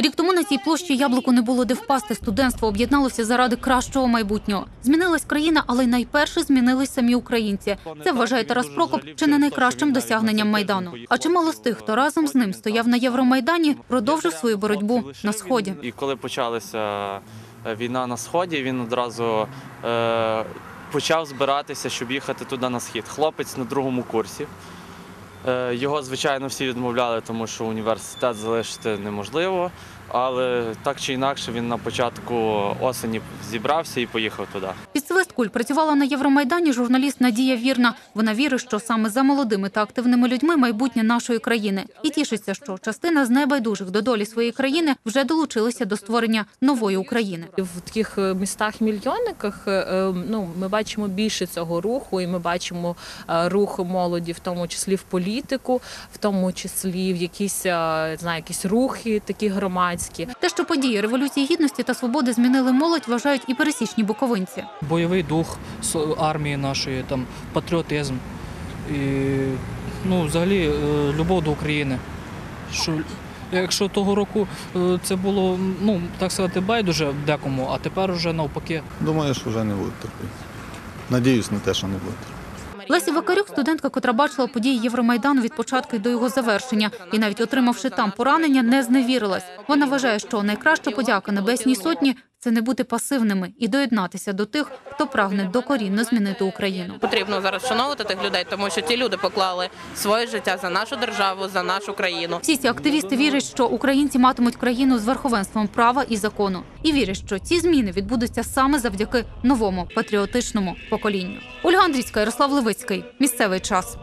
Рік тому на цій площі яблуку не було де впасти. Студентство об'єдналося заради кращого майбутнього. Змінилась країна, але найперше змінились самі українці. Це вважає Тарас Прокоп чи не найкращим досягненням майдану. А чимало з тих, хто разом з ним стояв на Євромайдані, продовжив свою боротьбу на сході. І коли почалася е, війна на сході, він одразу е, почав збиратися, щоб їхати туди на схід. Хлопець на другому курсі. Е, його, звичайно, всі відмовляли, тому що університет залишити неможливо. Але так чи інакше він на початку осені зібрався і поїхав туди. Куль працювала на Євромайдані журналіст Надія Вірна. Вона вірить, що саме за молодими та активними людьми майбутнє нашої країни. І тішиться, що частина з найбайдужих до долі своєї країни вже долучилися до створення нової України. В таких е, містах-мільйонниках е, е, ну, ми бачимо більше цього руху, і ми бачимо рух молоді, в тому числі в політику, в тому числі в якісь, знаю, якісь рухи такі громадські. Те, що події революції гідності та свободи змінили молодь, вважають і пересічні буковинці. бойовий дух армії нашої, там патріотизм і ну, взагалі е, любов до України. Що якщо того року е, це було, ну так сказати, байдуже декому, а тепер вже навпаки. Думаю, що вже не буде терпіти. Надіюсь на те, що не буде. Лесі Вакарюк, студентка, котра бачила події Євромайдану від початку до його завершення, і навіть отримавши там поранення, не зневірилась. Вона вважає, що найкраща подяка Небесній сотні це не бути пасивними і доєднатися до тих, хто прагне докорінно змінити Україну. Потрібно зараз вшановувати тих людей, тому що ті люди поклали своє життя за нашу державу, за нашу країну. Всі ці активісти вірять, що українці матимуть країну з верховенством права і закону, і вірять, що ці зміни відбудуться саме завдяки новому патріотичному поколінню. Ольга Андрійська, Ярослав Левицький. Місцевий час.